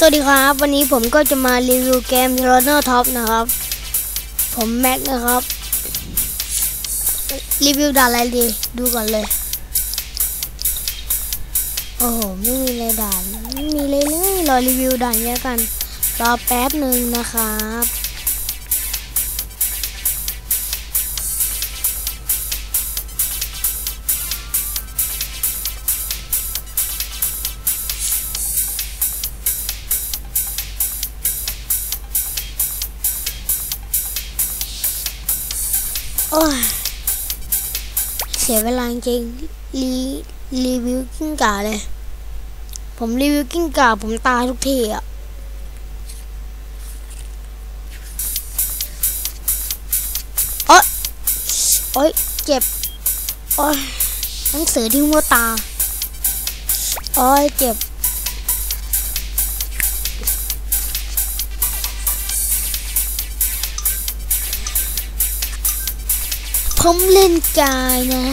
สวัสดีครับ วันนี้ผมก็จะมารีวิวเกม r u n n e r Top นะครับ ผมแม็กนะครับ รีวิวด่าอะไรดี ดูก่อนเลย โอ้โห ไม่มีเลยด่านไม่มีเลยเลยรอรีวิวด่านเยอะกัน รอแป๊บหนึ่งนะครับ โอ้ยเสียเวลาจริงรีรีวิวกิ้งก่าเลย ผมรีวิวกิ้งก่าผมตายทุกทีอะโอ๊ยโอ๊ยเจ็บโอ๊ยหนังสือที่หัวตาโอ๊ยเจ็บ ผมเล่นกายนะ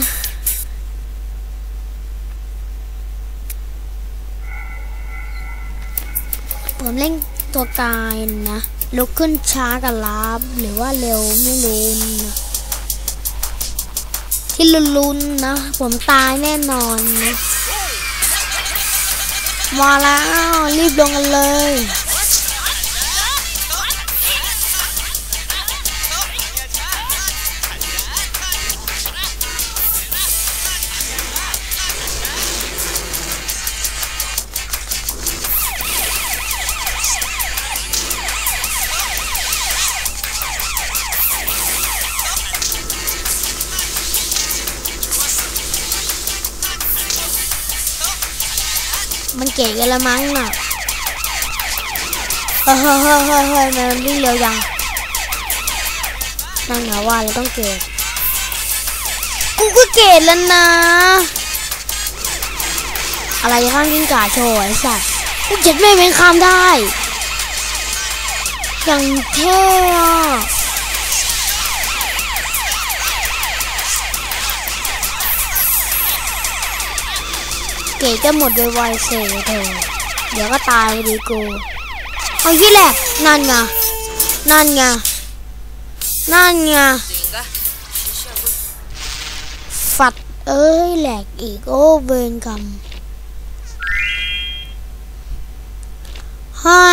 ผมเล่นตัวกายนะลุกขึ้นช้ากับลาบหรือว่าเร็วไม่รู้นะที่ลุ้นๆนะ ผมตายแน่นอนนะมาแล้วรีบลงกันเลย มันเก๋กันละมั้งน่ะเฮ้ยเฮ้ยเฮ้ยเฮ้ยเฮ้ยมันวิ่งเร็วยังนั่งเหงาว่าเราต้องเกตกูก็เกตแล้วนะ อะไรข้างกิ้งก่าโชว์ไอ้สัสกูเจ็ดไม่เป็นคำได้ อย่างเท่ เก๋จะหมดไวๆเสยเธอเดี๋ยวก็ตายดีกูเอายี่แหละ นั่นไงนั่นไงนั่นไงฝัดเอ้ยแหลกอีกโอ้เวรกรรมให้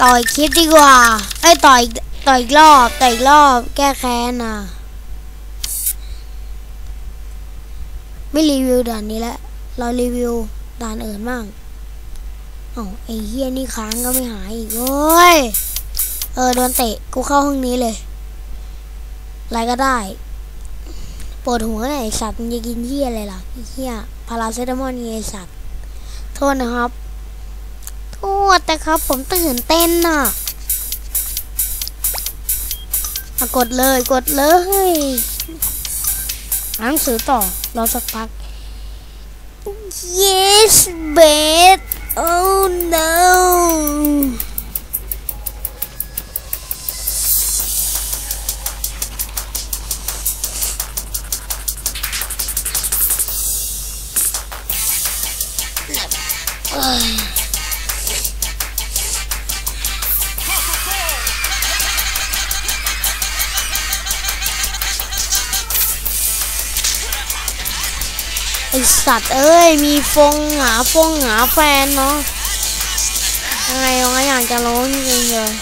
ต่อยคลิปดีกว่าเอ้ต่อยต่อยรอบต่อยรอบแก้แค้นนะไม่รีวิวด่านนี้แล้ว เรารีวิวด่านอื่นบ้างอ้าไอ้เฮียนี่ค้างก็ไม่หายอีกโอ้ย เออโดนเตะกูเข้าห้องนี้เลย อะไรก็ได้ปวดหัวไหนสัตว์มึงจะกินเหี้ยอะไรล่ะเหี้ยพาราเซตามอลไงไอ้สัตว์โทษนะครับ โทษแต่ครับ ผมตื่นเต้นน่ะกดเลยกดเลย อ่านหนังสือต่อรอสักพัก yes bad oh no. เไอสัตว์เอ้ย มีฟงหาฟงหาแฟนเนาะยังไงวะอยากจะรู้จริงเลย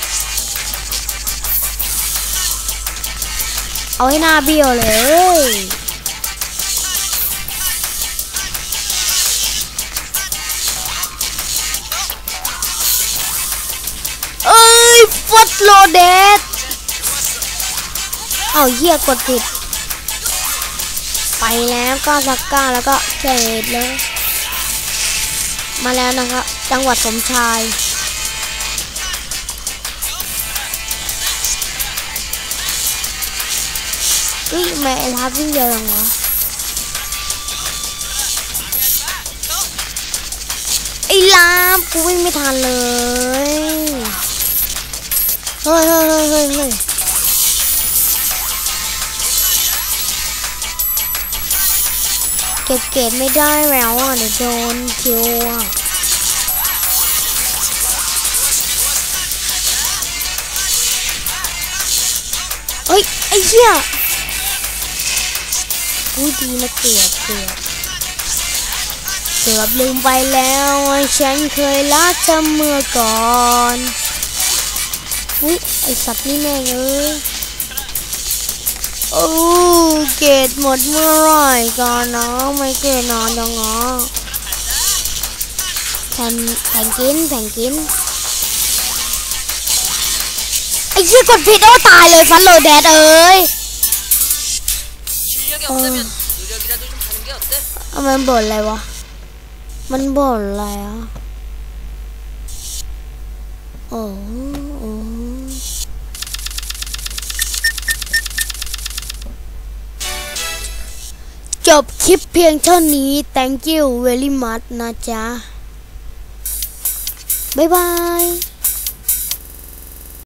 เอาให้หน้าเบี้ยวเลยเอ้ยฟัดโลเดดเอาเหี้ยกดผิด ไปแล้วก็สักก้าแล้วก็เสร็จเลย มาแล้วนะครับ จังหวัดสมชายอุ้ยแม่ทับวิ่งเร็วจังวะไอ้ลาบกูวิ่งไม่ทันเลย เฮ้ยเฮ้ยเฮ้ยเฮ้ย ก็บเกตไม่ได้แล้วอะเดี๋ยวโดนคิวอะเอ้ยไอ้เหี้ยอุ้ดีนะเกตเกตเกือบลืมไปแล้วฉันเคยรักเธอเมื่อก่อนอุ้ยไอสัตว์นี่แม่งเอ้ย โอ้เกตหมดเมื่อไรก่อนเนาะไม่เคยนอนดองเนาะแผ่นแผ่นกินแผ่นกินไอ้ชี่ยกดผิดโอ้ตายเลยฟันโลแดดเอ้ยเอามันบ่นอะไรวะ มันบ่นอะไรอะโอ้ จบคลิปเพียงเท่านี้ thank you very much นะจ๊ะ บ๊ายบาย